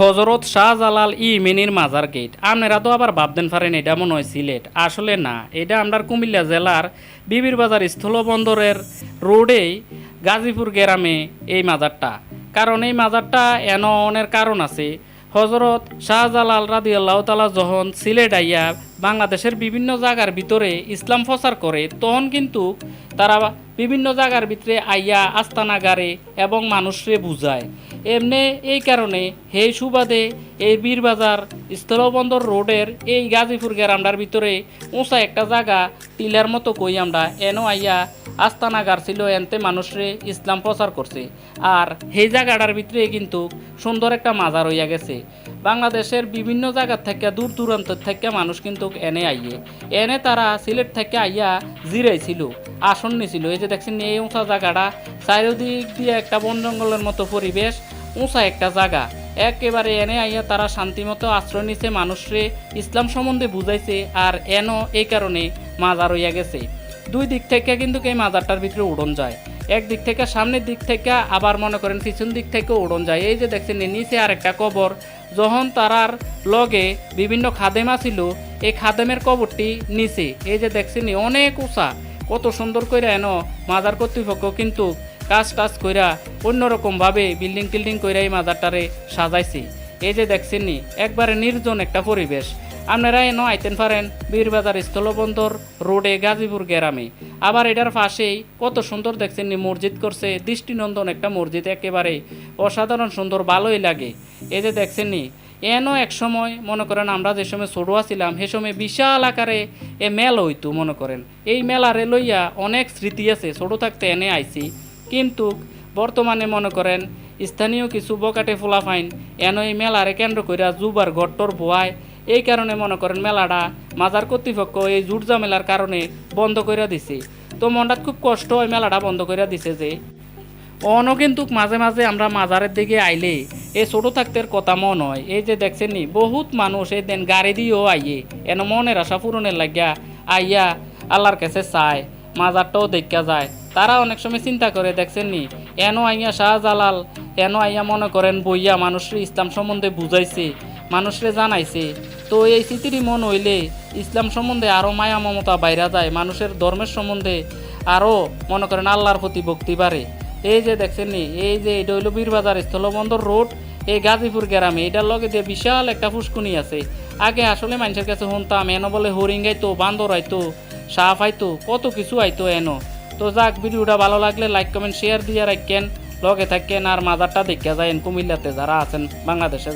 হজরত শাহজালাল ইমিনির মাজার গেট আপনারা তো আবার ভাবতেন পারেন এটা মনে হয় সিলেট। আসলে না, এটা আমরা কুমিল্লা জেলার বিবির বাজার স্থলবন্দরের রোডেই গাজীপুর গ্রামে এই মাজারটা। কারণ এই মাজারটা এননের কারণ আছে। হজরত শাহজালাল রাদি আল্লাহ তালা যখন সিলেট আইয়া বাংলাদেশের বিভিন্ন জায়গার ভিতরে ইসলাম প্রচার করে, তখন কিন্তু তারা বিভিন্ন জায়গার ভিতরে আইয়া আস্তানাগারে এবং মানুষরে বুঝায়। এমনি এই কারণে হে সুবাদে এই বীরবাজার স্থলবন্দর রোডের এই গাজীপুর গ্রামটার ভিতরে উঁচা একটা জায়গা টিলার মতো কই আমরা এনো আইয়া আস্তানাগার ছিল, এনতে মানুষরে ইসলাম প্রচার করছে। আর সেই জায়গাটার ভিতরে কিন্তু সুন্দর একটা মাজার হইয়া গেছে। বাংলাদেশের বিভিন্ন জায়গা থেকে দূর দূরান্ত থেকে মানুষ কিন্তু এনে আইয়ে। এনে তারা সিলেট থেকে আইয়া জিরাইছিল আসন নিছিল। এই যে দেখছেন, এই উঁচা জায়গাটা, চারিদিক দিয়ে একটা বন জঙ্গলের মতো পরিবেশ, উঁচা একটা জায়গা। একেবারে এনে আইয়া তারা শান্তিমতো আশ্রয় নিছে, মানুষরে ইসলাম সম্বন্ধে বুঝাইছে আর এনও এই কারণে মাজার হইয়া গেছে। দুই দিক থেকে কিন্তু এই মাজারটার ভিতরে উড়ন যায়। এক দিক থেকে সামনের দিক থেকে, আবার মনে করেন পিছন দিক থেকে উড়ন যায়। এই যে দেখছেন নিচে আর একটা কবর। যখন তারার লগে বিভিন্ন খাদেমা ছিল, এই খাদেমের কবরটি নিচে। এই যে দেখছেন অনেক উঁচা। কত সুন্দর করে এন মাজার কর্তৃপক্ষ কিন্তু কাজ টাজ কইরা অন্যরকমভাবে বিল্ডিং টিল্ডিং কইরা এই মাজারটারে সাজাইছে। এই যে দেখছেন নি, একবারে নির্জন একটা পরিবেশ। আপনারা এন আইতেন পারেন বীরবাজার স্থলবন্দর রোডে গাজীপুর গ্রামে। আবার এটার পাশেই কত সুন্দর দেখছেন নি, মসজিদ করছে, দৃষ্টিনন্দন একটা মসজিদ, একেবারে অসাধারণ সুন্দর, ভালোই লাগে। এই যে দেখছেন নি এনও এক সময়, মনে করেন আমরা যে সময় ছোটো ছিলাম সে সময় বিশাল আকারে এ মেল হইতো, মনে করেন। এই মেলারে লইয়া অনেক স্মৃতি আছে, ছোটো থাকতে এনে আইছি। কিন্তু বর্তমানে মনে করেন স্থানীয় কিছু বকাটে ফুলাফাইন এন এই মেলারে কেন্দ্র কইরা জুবার গট্টর বোয়ায় এই কারণে মনে করেন মেলাটা মাজার কর্তৃপক্ষ এই জুট জামেলার কারণে বন্ধ করিয়া দিছে। তো মনটা খুব কষ্ট হয় মেলাটা বন্ধ করিয়া দিছে যে। অনও কিন্তু মাঝে মাঝে আমরা মাজারের দিকে আইলে এই ছোট থাকতে কথা মন হয়। এই যে দেখছেন নি, বহুত মানুষ এই দেন গাড়ি দিয়েও আইয়ে। এন মনের আশা পূরণের লাগিয়া আইয়া আল্লাহর কাছে চায়, মাজারটাও দেখা যায়। তারা অনেক সময় চিন্তা করে, দেখছেন নি, এন আইয়া শাহজালাল, এন আইয়া মনে করেন বইয়া মানুষের ইসলাম সম্বন্ধে বুঝাইছে, মানুষরে জানাইছে। তো এই স্মৃতিরই মন হইলে ইসলাম সম্বন্ধে আরও মায়া মমতা বাইরা যায়, মানুষের ধর্মের সম্বন্ধে আরও মনে করেন আল্লাহর প্রতি ভক্তি বাড়ে। এই যে দেখছেন নি, এই যে এটা হইল বীরবাজার স্থলবন্দর রোড, এই গাজীপুর গ্রামে। এটার লগে যে বিশাল একটা ফুসকুনি আছে। আগে আসলে মানুষের কাছে শুনতাম, এনো বলে হরিং আইতো বান্দর আইতো সাফ আইতো, কত কিছু আইতো এনো। তো যাক, ভিডিওটা ভালো লাগলে লাইক কমেন্ট শেয়ার দিয়ে রাখেন। লগে থাকেন আর মাজারটা দেখা যায় কুমিল্লাতে, যারা আছেন বাংলাদেশে